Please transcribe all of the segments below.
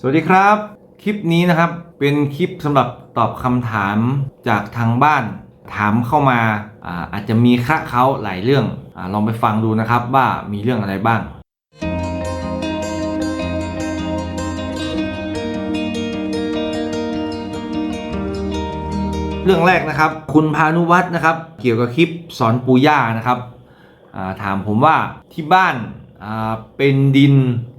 สวัสดีครับ คลิปนี้นะครับเป็นคลิปสำหรับตอบคำถามจากทางบ้าน ถามเข้ามาอาอาจจะมีคะเขาหลายเรื่องอลองไปฟังดูนะครับว่ามีเรื่องอะไรบ้าง เรื่องแรกนะครับ คุณพานุวัฒน์นะครับ เกี่ยวกับคลิปสอนปูย่านะครับาถามผมว่าที่บ้าน เป็นดิน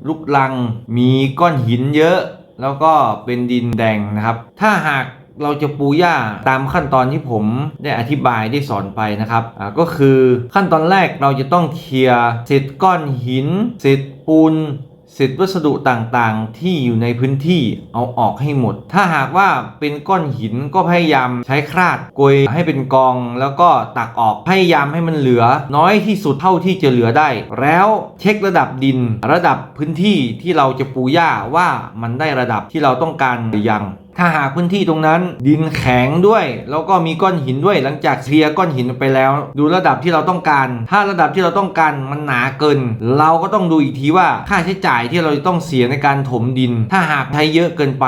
ลุกลัง มีก้อนหินเยอะ แล้วก็เป็นดินแดงนะครับ ถ้าหากเราจะปูหญ้าตามขั้นตอนที่ผมได้อธิบายได้สอนไปนะครับก็คือขั้นตอนแรกเราจะต้องเคลียร์เศษก้อนหิน เศษปูน เศษวัสดุต่างๆ ที่อยู่ในพื้นที่เอาออกให้หมด ถ้าหากว่าเป็นก้อนหินก็พยายามใช้คราดกลวยให้เป็นกอง แล้วก็ตักออกพยายามให้มันเหลือ น้อยที่สุดเท่าที่จะเหลือได้ แล้วเช็คระดับดิน ระดับพื้นที่ที่เราจะปูหญ้าว่ามันได้ระดับที่เราต้องการหรือยัง ถ้าหากพื้นที่ตรงนั้น ดินแข็งด้วย แล้วก็มีก้อนหินด้วยหลังจากเคลียร์ก้อนหินไปแล้ว ดูระดับที่เราต้องการ ถ้าระดับที่เราต้องการมันหนาเกิน เราก็ต้องดูอีกทีว่าค่าใช้จ่ายที่เราต้องเสียในการถมดิน ถ้าหากใช้เยอะเกินไป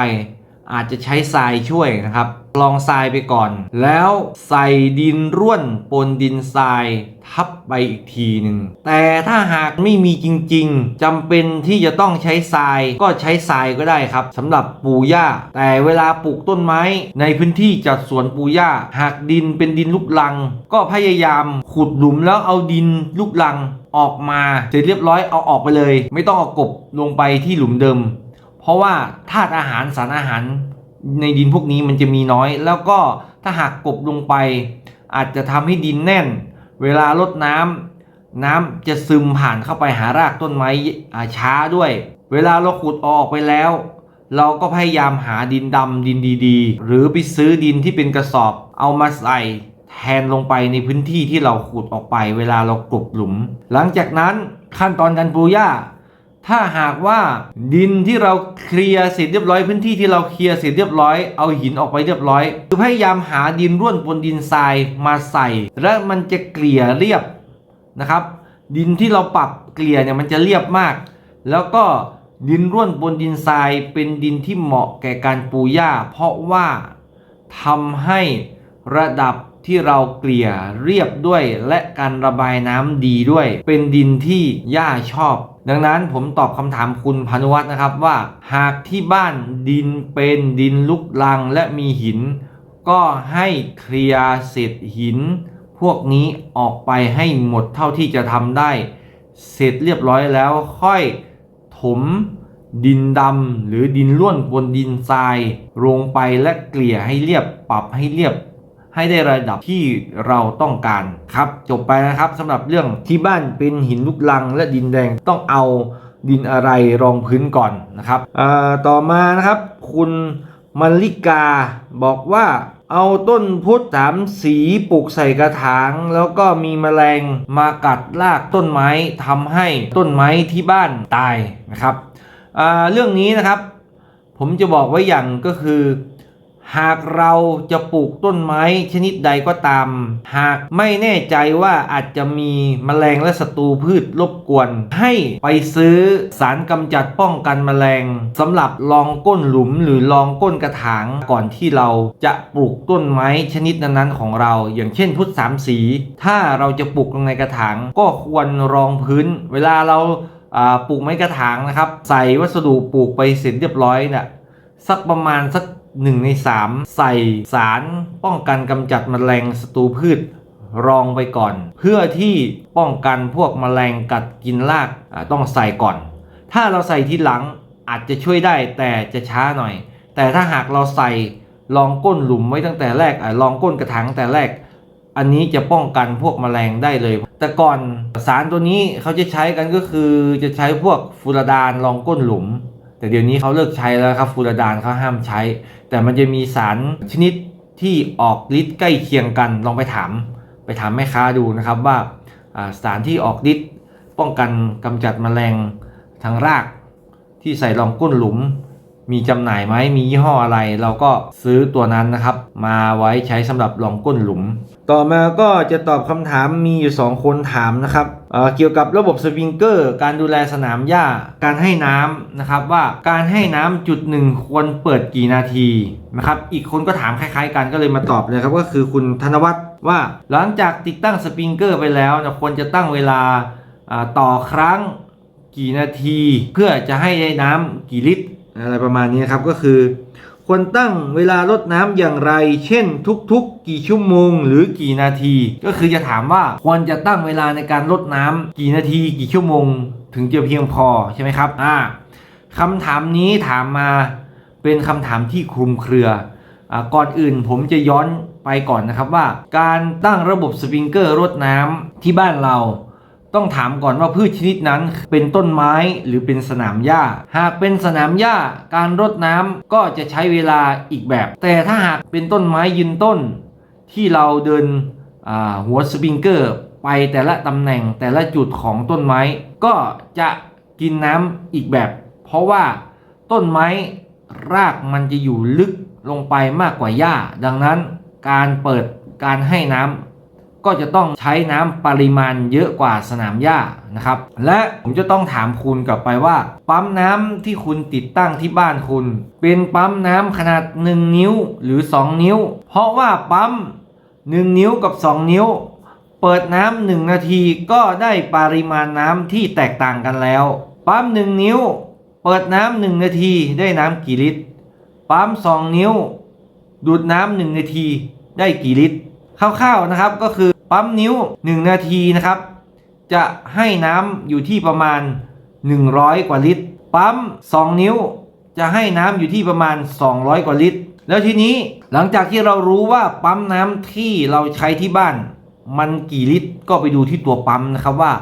อาจจะใช้ทรายช่วยนะครับลองทรายไปก่อน แล้วใส่ดินร่วนปนดินทรายทับไปอีกทีหนึ่งแต่ถ้าหากไม่มีจริงๆจำเป็นที่จะต้องใช้ทรายก็ใช้ทรายก็ได้ครับสำหรับปูหญ้า แต่เวลาปลูกต้นไม้ ในพื้นที่จัดสวนปูหญ้า หากดินเป็นดินลูกลัง ก็พยายามขุดหลุมแล้วเอาดินลูกลังออกมาเสร็จเรียบร้อยเอาออกไปเลย ไม่ต้องเอากบลงไปที่หลุมเดิม เพราะว่าธาตุอาหารสารอาหารในดินพวกนี้มันจะมีน้อย แล้วก็ถ้าหากกบลงไป อาจจะทำให้ดินแน่น เวลารดน้ำน้ำจะซึมผ่านเข้าไปหารากต้นไม้อาช้าด้วย เวลาเราขุดออกไปแล้ว เราก็พยายามหาดินดำดินดี ๆ หรือไปซื้อดินที่เป็นกระสอบเอามาใส่แทนลงไปในพื้นที่ที่เราขุดออกไป เวลาเรากลบหลุม หลังจากนั้นขั้นตอนการปลูกหญ้า ถ้าหากว่าดินที่เราเคลียร์เสร็จเรียบร้อยพื้นที่ที่เราเคลียร์เสร็จเรียบร้อยเอาหินออกไปเรียบร้อยคือพยายามหาดินร่วนบนดินทรายมาใส่ และมันจะเกลี่ยเรียบนะครับ ดินที่เราปรับเกลี่ยเนี่ยมันจะเรียบมาก แล้วก็ดินร่วนบนดินทรายเป็นดินที่เหมาะแก่การปลูกหญ้า เพราะว่าทำให้ระดับที่เราเกลี่ยเรียบด้วย และการระบายน้ำดีด้วย เป็นดินที่หญ้าชอบ ดังนั้นผมตอบคำถามคุณพานุวัฒน์นะครับว่า หากที่บ้านดินเป็นดินลุกลังและมีหิน ก็ให้เคลียร์เศษหิน พวกนี้ออกไปให้หมดเท่าที่จะทำได้ เสร็จเรียบร้อยแล้วค่อยถมดินดำหรือดินร่วนบนดินทรายลงไปและเกลี่ยให้เรียบปรับให้เรียบ ให้ได้ระดับที่เราต้องการครับ จบไปนะครับสำหรับเรื่องที่บ้านเป็นหินลูกลังและดินแดงต้องเอาดินอะไรรองพื้นก่อนนะครับต่อมานะครับคุณมลิกาบอกว่าเอาต้นพุทธสามสีปลูกใส่กระถาง แล้วก็มีแมลงมากัดรากต้นไม้ทำให้ต้นไม้ที่บ้านตายนะครับเรื่องนี้นะครับ ผมจะบอกไว้อย่างก็คือ หากเราจะปลูกต้นไม้ชนิดใดก็ตาม หากไม่แน่ใจว่าอาจจะมีแมลงและศัตรูพืชรบกวน ให้ไปซื้อสารกำจัดป้องกันแมลงสำหรับรองก้นหลุมหรือรองก้นกระถางก่อนที่เราจะปลูกต้นไม้ชนิดนั้นๆของเรา อย่างเช่นพุทธสามสี ถ้าเราจะปลูกลงในกระถางก็ควรรองพื้น เวลาเราปลูกไม้กระถางนะครับ ใส่วัสดุปลูกไปเสร็จเรียบร้อยเนี่ยสักประมาณสัก หนึ่งในสามใส่สารป้องกันกำจัดแมลงศัตรูพืชรองไปก่อน เพื่อที่ป้องกันพวกแมลงกัดกินรากต้องใส่ก่อน ถ้าเราใส่ทีหลังอาจจะช่วยได้แต่จะช้าหน่อย แต่ถ้าหากเราใส่รองก้นหลุมไว้ตั้งแต่แรกอ่ารองก้นกระถางแต่แรก อันนี้จะป้องกันพวกแมลงได้เลย แต่ก่อนสารตัวนี้เขาจะใช้กันก็คือจะใช้พวกฟูรดานรองก้นหลุม แต่เดี๋ยวนี้เขาเลิกใช้แล้วครับฟูรดานเขาห้ามใช้ แต่มันจะมีสารชนิดที่ออกฤทธิ์ใกล้เคียงกันลองไปถาม ไปถามแม่ค้าดูนะครับว่าสารที่ออกฤทธิ์ป้องกันกำจัดแมลงทางรากที่ใส่รองก้นหลุม มีจำหน่ายไหมมียี่ห้ออะไร เราก็ซื้อตัวนั้นนะครับ มาไว้ใช้สำหรับรองก้นหลุม ต่อมาก็จะตอบคำถามมีอยู่ 2 คนถามนะครับเเกี่ยวกับระบบสปริงเกอร์ การดูแลสนามหญ้า การให้น้ำนะครับว่าการให้น้ำจุดหนึ่งควรเปิดกี่นาทีนะครับ อีกคนก็ถามคล้ายๆ กันก็เลยมาตอบเลยครับก็คือคุณธนวัฒน์ว่าหลังจากติดตั้งสปริงเกอร์ไปแล้วนะควรจะตั้งเวลาาต่อครั้งกี่นาที เพื่อจะให้ได้น้ำกี่ลิตร อะไรประมาณนี้นครับก็คือควรตั้งเวลาลดน้ำอย่างไร เช่นทุกๆ กี่ชั่วโมง หรือกี่นาที ก็คือจะถามว่าควรจะตั้งเวลาในการลดน้ำกี่นาที กี่ชั่วโมง ถึงจะเพียงพอใช่ไหมครับอ่าคำถามนี้ถามมาเป็นคำถามที่คลุมเครืออก่อนอื่นผมจะย้อนไปก่อนนะครับว่า การตั้งระบบสปริงเกอร์รดน้ำที่บ้านเรา ต้องถามก่อนว่าพืชชนิดนั้นเป็นต้นไม้หรือเป็นสนามหญ้า หากเป็นสนามหญ้าการรดน้ำก็จะใช้เวลาอีกแบบ แต่ถ้าหากเป็นต้นไม้ยืนต้น ที่เราเดินหัวสปริงเกอร์ ไปแต่ละตำแหน่งแต่ละจุดของต้นไม้ ก็จะกินน้ำอีกแบบ เพราะว่าต้นไม้รากมันจะอยู่ลึกลงไปมากกว่าหญ้า ดังนั้นการเปิดการให้น้ำ ก็จะต้องใช้น้ำปริมาณเยอะกว่าสนามหญ้านะครับ และผมจะต้องถามคุณกลับไปว่า ปั๊มน้ำที่คุณติดตั้งที่บ้านคุณ เป็นปั๊มน้ำขนาด 1 นิ้วหรือ 2 นิ้ว เพราะว่าปั๊ม 1 นิ้วกับ 2 นิ้ว เปิดน้ำหนึ่งนาทีก็ได้ปริมาณน้ำที่แตกต่างกันแล้ว ปั๊ม 1 นิ้ว เปิดน้ำหนึ่งนาทีได้น้ำกี่ลิตร ปั๊ม 2 นิ้ว ดูดน้ำหนึ่งนาทีได้กี่ลิตร คร่าวๆนะครับก็คือปั๊มนิ้ว 1 นาทีนะครับ จะให้น้ำอยู่ที่ประมาณ 100 กว่าลิตร ปั๊ม 2 นิ้วจะให้น้ำอยู่ที่ประมาณ 200 กว่าลิตร แล้วทีนี้หลังจากที่เรารู้ว่าปั๊มน้ำที่เราใช้ที่บ้าน มันกี่ลิตรก็ไปดูที่ตัวปั๊มนะครับว่า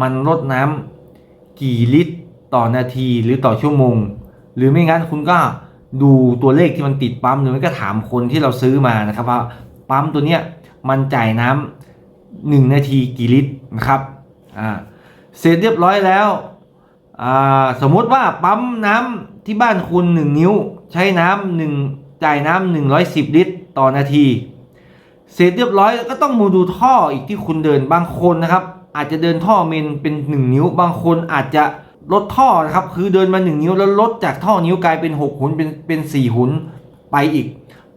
มันลดน้ำกี่ลิตรต่อนาทีหรือต่อชั่วโมง หรือไม่งั้นคุณก็ดูตัวเลขที่มันติดปั๊มหรือไม่ก็ถามคนที่เราซื้อมานะครับว่า ปั๊มตัวเนี้ยมันจ่ายน้ำหนึ่งนาทีกี่ลิตรนะครับอ่าเสร็จเรียบร้อยแล้วอ่าสมมติว่าปั๊มน้ำที่บ้านคุณ 1 นิ้ว ใช้น้ำหนึ่งจ่ายน้ำ110ลิตร ต่อนาที เสร็จเรียบร้อยก็ต้องมาดูท่ออีกที่คุณเดินบางคนนะครับอาจจะเดินท่อเมนเป็น 1 นิ้ว บางคนอาจจะลดท่อนะครับ คือเดินมา 1 นิ้วแล้วลดจากท่อนิ้วกลายเป็น 6 หุนเป็นเป็น4หุนไปอีก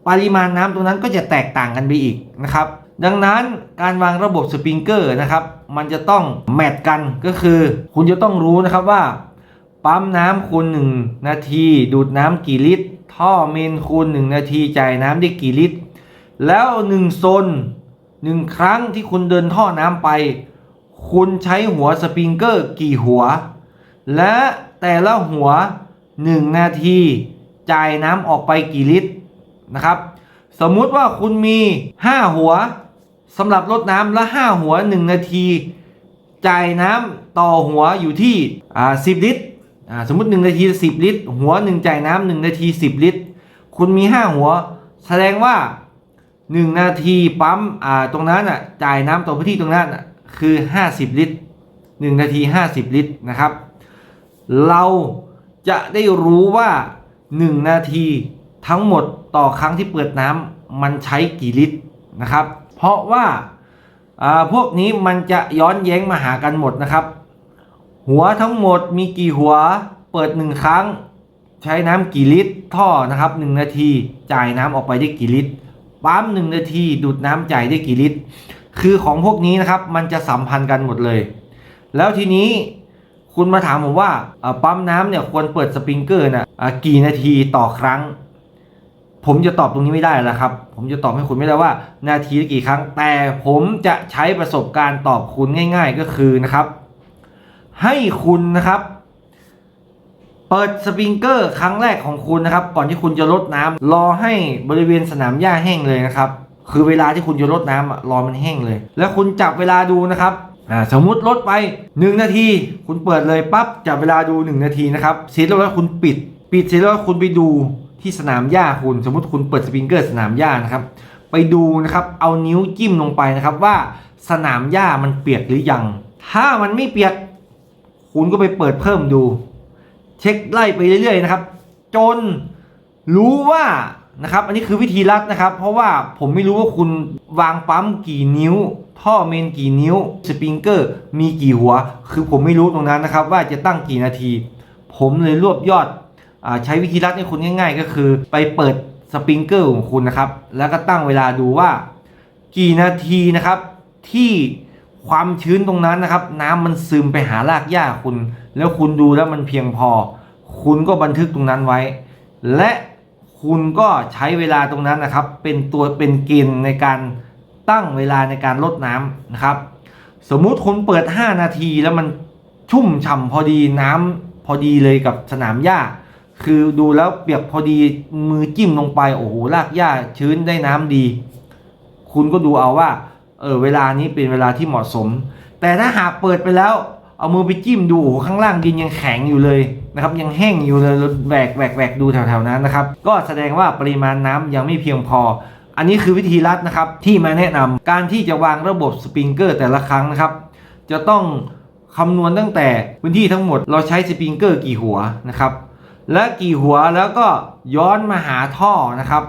ปริมาณน้ำตรงนั้นก็จะแตกต่างกันไปอีกนะครับดังนั้นการวางระบบสปริงเกอร์นะครับมันจะต้องแมทกันก็คือ คุณจะต้องรู้นะครับว่า ปั๊มน้ำคูณ1นาที ดูดน้ำกี่ลิตร ท่อเมนคูณ1นาทีจ่ายน้ำได้กี่ลิตร แล้ว1โซน1 ครั้งที่คุณเดินท่อน้ำไป คุณใช้หัวสปริงเกอร์กี่หัว และแต่ละหัว 1 นาที จ่ายน้ำออกไปกี่ลิตร นะครับ สมมุติว่าคุณมี 5 หัวสำหรับรดน้ำและ 5 หัว 1 นาที จ่ายน้ำต่อหัวอยู่ที่อ่า10 ลิตรอ่าสมมติ 1 นาที 10 ลิตร หัว 1 จ่ายน้ำ1นาที 10 ลิตร คุณมี 5 หัว แสดงว่า 1 นาทีปั๊มอ่าตรงนั้นอะจ่ายน้ำต่อพื้นที่ตรงนั้นอะคือ 50 ลิตร 1 นาที 50 ลิตรนะครับ เราจะได้รู้ว่า 1 นาทีทั้งหมด ต่อครั้งที่เปิดน้ำมันใช้กี่ลิตรนะครับ เพราะว่าพวกนี้มันจะย้อนแย้งมาหากันหมดนะครับ หัวทั้งหมดมีกี่หัวเปิด1ครั้ง ใช้น้ำกี่ลิตร ท่อนะครับ1นาทีจ่ายน้ำออกไปได้กี่ลิตรปั๊ม1นาทีดูดน้ำจ่ายได้กี่ลิตร คือของพวกนี้นะครับมันจะสัมพันธ์กันหมดเลย แล้วทีนี้คุณมาถามผมว่าปั๊มน้ำเนี่ยควรเปิดสปริงเกอร์นะอ่ากี่นาทีต่อครั้ง ผมจะตอบตรงนี้ไม่ได้แล้วครับ ผมจะตอบให้คุณไม่ได้ว่า นาทีกี่ครั้ง แต่ผมจะใช้ประสบการณ์ตอบคุณง่าย ๆ ก็คือนะครับ ให้คุณนะครับ เปิดสปริงเกอร์ครั้งแรกของคุณนะครับ ก่อนที่คุณจะลดน้ำรอให้บริเวณสนามหญ้าแห้งเลยนะครับ คือเวลาที่คุณจะลดน้ำอะรอมันแห้งเลย แล้วคุณจับเวลาดูนะครับอ่าสมมุติลดไป 1 นาที คุณเปิดเลยปั๊บจับเวลาดู 1 นาทีนะครับเสร็จแล้วแล้วคุณปิด ปิดเสร็จแล้วคุณไปดู ที่สนามหญ้าคุณ สมมุติคุณเปิดสปริงเกอร์สนามหญ้านะครับ ไปดูนะครับเอานิ้วจิ้มลงไปนะครับว่าสนามหญ้ามันเปียกหรือยัง ถ้ามันไม่เปียก คุณก็ไปเปิดเพิ่มดู เช็คไล่ไปเรื่อยๆนะครับ จนรู้ว่านะครับ อันนี้คือวิธีลัดนะครับ เพราะว่าผมไม่รู้ว่าคุณวางปั๊มกี่นิ้ว ท่อเมนกี่นิ้ว สปริงเกอร์ มีกี่หัว คือผมไม่รู้ตรงนั้นนะครับ ว่าจะตั้งกี่นาที ผมเลยรวบยอด ใช้วิธีรัดให้คุณง่าย ๆ ก็คือ ไปเปิดสปริงเกอร์ของคุณนะครับ แล้วก็ตั้งเวลาดูว่า กี่นาทีนะครับ ที่ความชื้นตรงนั้นนะครับ น้ำมันซึมไปหารากหญ้าคุณ แล้วคุณดูแล้วมันเพียงพอ คุณก็บันทึกตรงนั้นไว้ และคุณก็ใช้เวลาตรงนั้นนะครับ เป็นตัวเป็นเกณฑ์ในการตั้งเวลาในการลดน้ำนะครับ สมมุติคุณเปิด 5 นาทีแล้วมันชุ่มฉ่ำพอดีน้ำพอดีเลยกับสนามหญ้า คือดูแล้วเปียกพอดีมือจิ้มลงไปโอ้โหรากหญ้าชื้นได้น้ำดี คุณก็ดูเอาว่าเออเวลานี้เป็นเวลาที่เหมาะสม แต่ถ้าหากเปิดไปแล้ว เอามือไปจิ้มดูโอ้ข้างล่างดินยังแข็งอยู่เลยนะครับ ยังแห้งอยู่เลยแหวกแหวกแหวกดูแถวๆนั้นนะครับ ก็แสดงว่าปริมาณน้ำยังไม่เพียงพอ อันนี้คือวิธีลัดนะครับที่มาแนะนำการที่จะวางระบบสปริงเกอร์แต่ละครั้งนะครับ จะต้องคำนวณตั้งแต่พื้นที่ทั้งหมดเราใช้สปริงเกอร์กี่หัวนะครับ และกี่หัวแล้วก็ย้อนมาหาท่อนะครับ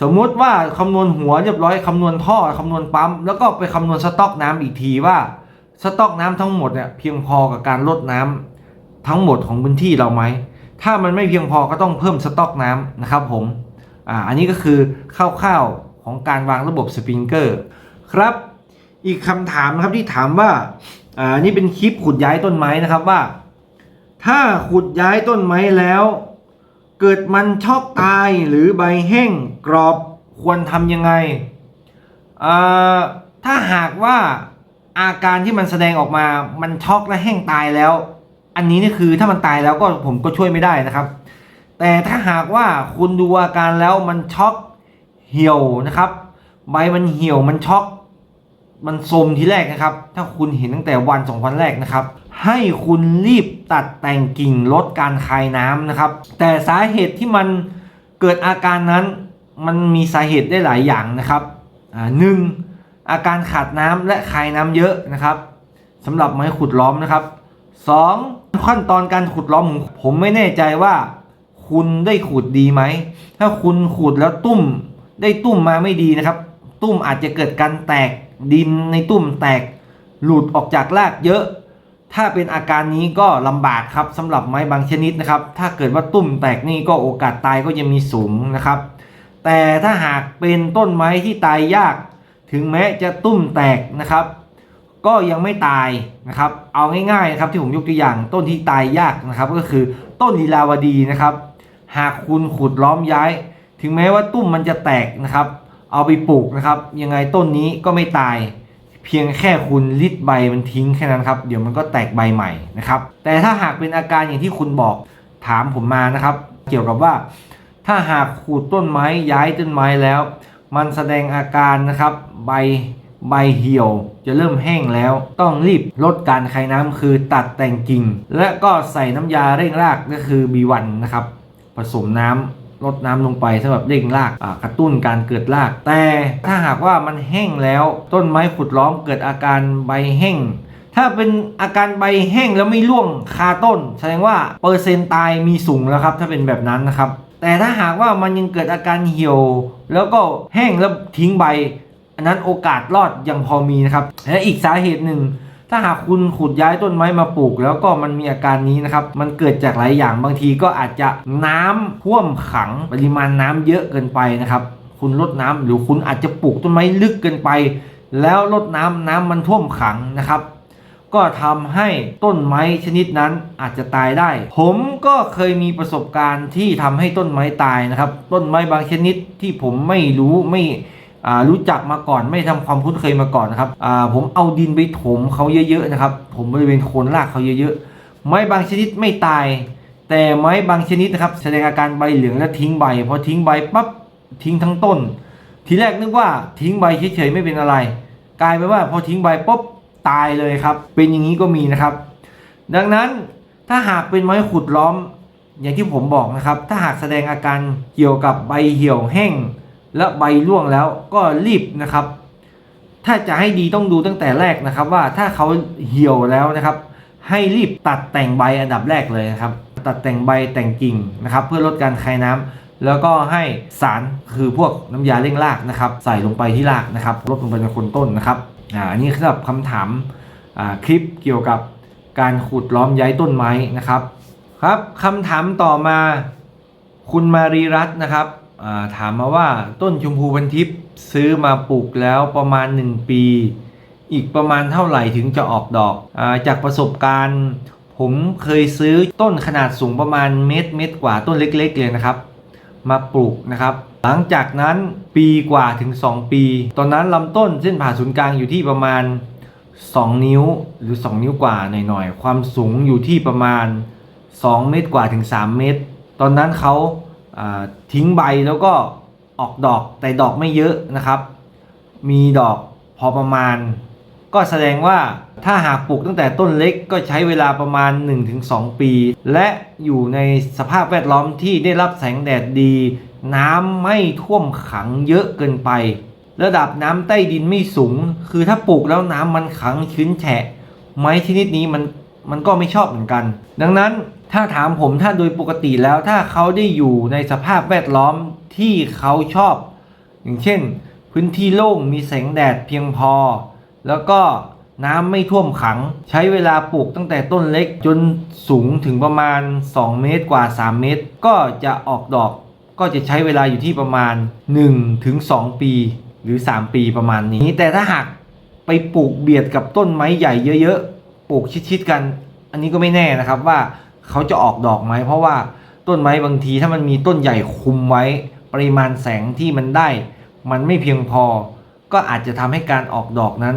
สมมุติว่าคำนวณหัวเรียบร้อยคำนวณท่อคำนวณปั๊มแล้วก็ไปคำนวณสต็อกน้ำอีกทีว่าสต็อกน้ำทั้งหมดเนี่ยเพียงพอกับการลดน้ำทั้งหมดของพื้นที่เราไหมถ้ามันไม่เพียงพอก็ต้องเพิ่มสต็อกน้ำนะครับผมอ่าอันนี้ก็คือคร่าวๆของการวางระบบสปริงเกอร์ครับ อีกคำถามนะครับที่ถามว่าอ่านี่เป็นคลิปขุดย้ายต้นไม้นะครับว่า ถ้าขุดย้ายต้นไม้แล้ว เกิดมันช็อกตายหรือใบแห้งกรอบควรทำยังไง ถ้าหากว่าอาการที่มันแสดงออกมา มันช็อกและแห้งตายแล้ว อันนี้นี่คือถ้ามันตายแล้วก็ผมก็ช่วยไม่ได้นะครับ แต่ถ้าหากว่าคุณดูอาการแล้วมันช็อกเหี่ยวนะครับ ใบมันเหี่ยวมันช็อก มันโทมทีแรกนะครับ ถ้าคุณเห็นตั้งแต่วันสองวันแรกนะครับ ให้คุณรีบตัดแต่งกิ่งลดการคายน้ำนะครับ แต่สาเหตุที่มันเกิดอาการนั้น มันมีสาเหตุได้หลายอย่างนะครับอ่าหนึ่งอาการขาดน้ำและคายน้ำเยอะนะครับสำหรับไม้ขุดล้อมนะครับสองขั้นตอนการขุดล้อมผมไม่แน่ใจว่า คุณได้ขุดดีไหม ถ้าคุณขุดแล้วตุ้มได้ตุ้มมาไม่ดีนะครับ ตุ้มอาจจะเกิดการแตก ดินในตุ้มแตกหลุดออกจากรากเยอะ ถ้าเป็นอาการนี้ก็ลำบากครับสำหรับไม้บางชนิดนะครับ ถ้าเกิดว่าตุ้มแตกนี่ก็โอกาสตายก็ยังมีสูงนะครับ แต่ถ้าหากเป็นต้นไม้ที่ตายยาก ถึงแม้จะตุ้มแตกนะครับ ก็ยังไม่ตายนะครับ เอาง่ายๆนะครับที่ผมยกตัวอย่างต้นที่ตายยากนะครับ ก็คือต้นลีลาวดีนะครับ หากคุณขุดล้อมย้าย ถึงแม้ว่าตุ้มมันจะแตกนะครับ เอาไปปลูกนะครับ ยังไงต้นนี้ก็ไม่ตาย เพียงแค่คุณลิดใบมันทิ้งแค่นั้นครับ เดี๋ยวมันก็แตกใบใหม่นะครับ แต่ถ้าหากเป็นอาการอย่างที่คุณบอกถามผมมานะครับ เกี่ยวกับว่า ถ้าหากขูดต้นไม้ย้ายต้นไม้แล้ว มันแสดงอาการนะครับ ใบใบเหี่ยวจะเริ่มแห้งแล้ว ต้องรีบลดการคายน้ำคือตัดแต่งกิ่ง และก็ใส่น้ำยาเร่งรากก็คือ B1 นะครับ ผสมน้ำ ลดน้ำลงไปสำหรับเร่งรากกระตุ้นการเกิดราก แต่ถ้าหากว่ามันแห้งแล้วต้นไม้ขุดล้อมเกิดอาการใบแห้งถ้าเป็นอาการใบแห้งแล้วไม่ร่วงคาต้น แสดงว่าเปอร์เซ็นต์ตายมีสูงแล้วครับ ถ้าเป็นแบบนั้นนะครับ แต่ถ้าหากว่ามันยังเกิดอาการเหี่ยว แล้วก็แห้งแล้วทิ้งใบ อันนั้นโอกาสรอดยังพอมีนะครับและอีกสาเหตุหนึ่ง ถ้าหากคุณขุดย้ายต้นไม้มาปลูก แล้วก็มันมีอาการนี้นะครับ มันเกิดจากหลายอย่างบางทีก็อาจจะน้ำท่วมขังปริมาณน้ำเยอะเกินไปนะครับ คุณลดน้ำหรือคุณอาจจะปลูกต้นไม้ลึกเกินไป แล้วลดน้ำน้ำมันท่วมขังนะครับ ก็ทำให้ต้นไม้ชนิดนั้นอาจจะตายได้ ผมก็เคยมีประสบการณ์ที่ทำให้ต้นไม้ตายนะครับ ต้นไม้บางชนิดที่ผมไม่รู้ไม่ รู้จักมาก่อนไม่ทำความคุ้นเคยมาก่อนนะครับผมเอาดินไปถมเขาเยอะๆนะครับผมบริเวณโคนรากเขาเยอะๆ ไม้บางชนิดไม่ตาย แต่ไม้บางชนิดนะครับแสดงอาการใบเหลืองและทิ้งใบพอทิ้งใบปั๊บทิ้งทั้งต้น ทีแรกนึกว่าทิ้งใบเฉยๆไม่เป็นอะไร กลายเป็นว่าพอทิ้งใบปุ๊บตายเลยครับ เป็นอย่างนี้ก็มีนะครับ ดังนั้นถ้าหากเป็นไม้ขุดล้อมอย่างที่ผมบอกนะครับ ถ้าหากแสดงอาการเกี่ยวกับใบเหี่ยวแห้ง และใบร่วงแล้วก็รีบนะครับ ถ้าจะให้ดีต้องดูตั้งแต่แรกนะครับ ว่าถ้าเขาเหี่ยวแล้วนะครับ ให้รีบตัดแต่งใบอันดับแรกเลยนะครับ ตัดแต่งใบแต่งกิ่งนะครับ เพื่อลดการคายน้ำแล้วก็ให้สารคือพวกน้ำยาเร่งรากนะครับ ใส่ลงไปที่รากนะครับลดลงไปในคนต้นนะครับอ่าอันนี้สำหรับคำถามอ่าคลิปเกี่ยวกับการขุดล้อมย้ายต้นไม้นะครับ ครับคำถามต่อมา คุณมารีรัตน์นะครับ ถามมาว่าต้นชมพูพันทิพย์ซื้อมาปลูกแล้วประมาณ 1 ปี อีกประมาณเท่าไหร่ถึงจะออกดอกอาจากประสบการณ์ ผมเคยซื้อต้นขนาดสูงประมาณเมตรเมตรกว่าต้นเล็ก ๆ เลยนะครับ มาปลูกนะครับ หลังจากนั้นปีกว่าถึง 2 ปี ตอนนั้นลำต้นเส้นผ่าศูนย์กลางอยู่ที่ประมาณ 2 นิ้วหรือ 2 นิ้วกว่าหน่อยๆ ความสูงอยู่ที่ประมาณ 2 เมตรกว่าถึง 3 เมตร ตอนนั้นเขา ทิ้งใบแล้วก็ออกดอกแต่ดอกไม่เยอะนะครับ มีดอกพอประมาณ ก็แสดงว่าถ้าหากปลูกตั้งแต่ต้นเล็กก็ใช้เวลาประมาณ 1-2 ปี และอยู่ในสภาพแวดล้อมที่ได้รับแสงแดดดี น้ำไม่ท่วมขังเยอะเกินไป ระดับน้ำใต้ดินไม่สูง คือถ้าปลูกแล้วน้ำมันขังชื้นแฉะ ไม้ชนิดนี้มันมันก็ไม่ชอบเหมือนกัน ดังนั้น ถ้าถามผมถ้าโดยปกติแล้วถ้าเขาได้อยู่ในสภาพแวดล้อมที่เขาชอบ อย่างเช่น พื้นที่โล่งมีแสงแดดเพียงพอ แล้วก็น้ำไม่ท่วมขัง ใช้เวลาปลูกตั้งแต่ต้นเล็กจนสูงถึงประมาณ 2 เมตรกว่า 3 เมตร ก็จะออกดอก ก็จะใช้เวลาอยู่ที่ประมาณ 1-2ถึง2ปี หรือ 3 ปีประมาณนี้ แต่ถ้าหากไปปลูกเบียดกับต้นไม้ใหญ่เยอะๆปลูกชิดๆกัน อันนี้ก็ไม่แน่นะครับว่า เขาจะออกดอกไหมเพราะว่าต้นไม้บางทีถ้ามันมีต้นใหญ่คุมไว้ ปริมาณแสงที่มันได้ มันไม่เพียงพอ ก็อาจจะทำให้การออกดอกนั้น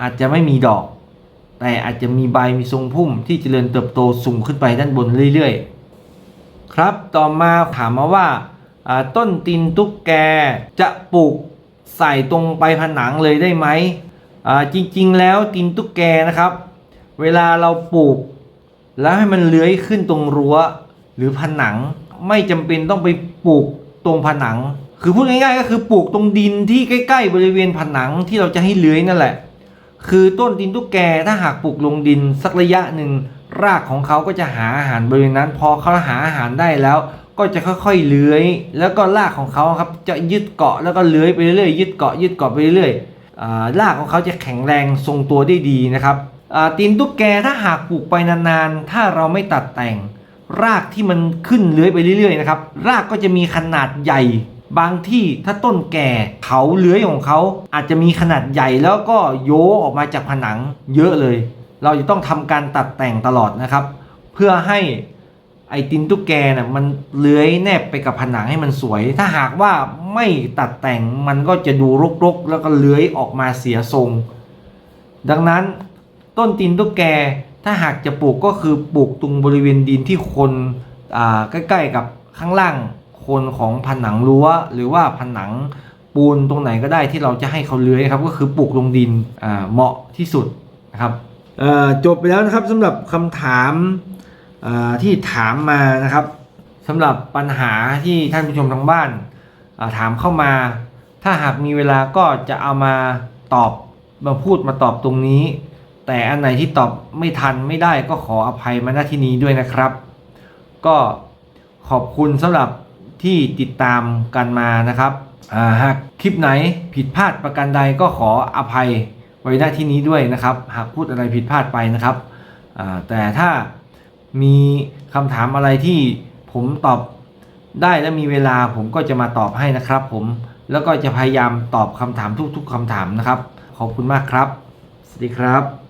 อาจจะไม่มีดอก แต่อาจจะมีใบมีทรงพุ่มที่เจริญเติบโตสูงขึ้นไปด้านบนเรื่อยๆ ครับต่อมาถามมาว่าต้นตินตุ๊กแกจะปลูกใส่ตรงไปผนังเลยได้ไหมจริงๆ แล้วตินตุ๊กแกนะครับ เวลาเราปลูก แล้วให้มันเลื้อยขึ้นตรงรั้วหรือผนัง ไม่จำเป็นต้องไปปลูกตรงผนัง คือพูดง่ายๆ ก็คือปลูกตรงดินที่ใกล้ ๆ บริเวณผนังที่เราจะให้เลื้อยนั่นแหละ คือต้นดินตุ๊กแกถ้าหากปลูกลงดินสักระยะหนึ่งรากของเขาก็จะหาอาหารบริเวณนั้น พอเขาหาอาหารได้แล้ว ก็จะค่อยๆเลื้อย แล้วก็รากของเขาครับจะยึดเกาะแล้วก็เลื้อยไปเรื่อยๆยึดเกาะยึดเกาะไปเรื่อยๆอ่ารากของเขาจะแข็งแรงทรงตัวได้ดีนะครับ ตีนตุ๊กแกถ้าหากปลูกไปนานๆ ถ้าเราไม่ตัดแต่ง รากที่มันขึ้นเลื้อยไปเรื่อยๆนะครับ รากก็จะมีขนาดใหญ่ บางที่ถ้าต้นแก่เขาเลื้อยของเขาอาจจะมีขนาดใหญ่แล้วก็โยออกมาจากผนังเยอะเลย เราจะต้องทำการตัดแต่งตลอดนะครับ เพื่อให้ไอตินตุ๊กแกน่ะมันเลื้อยแนบไปกับผนังให้มันสวย ถ้าหากว่าไม่ตัดแต่งมันก็จะดูรกๆ แล้วก็เลื้อยออกมาเสียทรง ดังนั้น ต้นตินตุ๊กแก ถ้าหากจะปลูกก็คือปลูกตรงบริเวณดินที่คนใกล้ๆกับข้างล่างคนของผนังรั้ว หรือว่าผนังปูนตรงไหนก็ได้ที่เราจะให้เขาเลื้อยครับ ก็คือปลูกลงดินเหมาะที่สุดนะครับจบไปแล้วนะครับสำหรับคำถามที่ถามมานะครับสำหรับปัญหาที่ท่านผู้ชมทางบ้านถามเข้ามา ถ้าหากมีเวลาก็จะเอามาตอบมาพูดมาตอบตรงนี้ แต่อันไหนที่ตอบไม่ทันไม่ได้ก็ขออภัยมาณที่นี้ด้วยนะครับ ก็ขอบคุณสำหรับที่ติดตามกันมานะครับาหากคลิปไหนผิดพลาดประการใดก็ขออภัยไว้ณที่นี้ด้วยนะครับ หากพูดอะไรผิดพลาดไปนะครับแต่ถ้ามีคำถามอะไรที่ผมตอบได้และมีเวลาผมก็จะมาตอบให้นะครับผมแล้วก็จะพยายามตอบคำถามทุกๆคำถามนะครับ ขอบคุณมากครับ สวัสดีครับ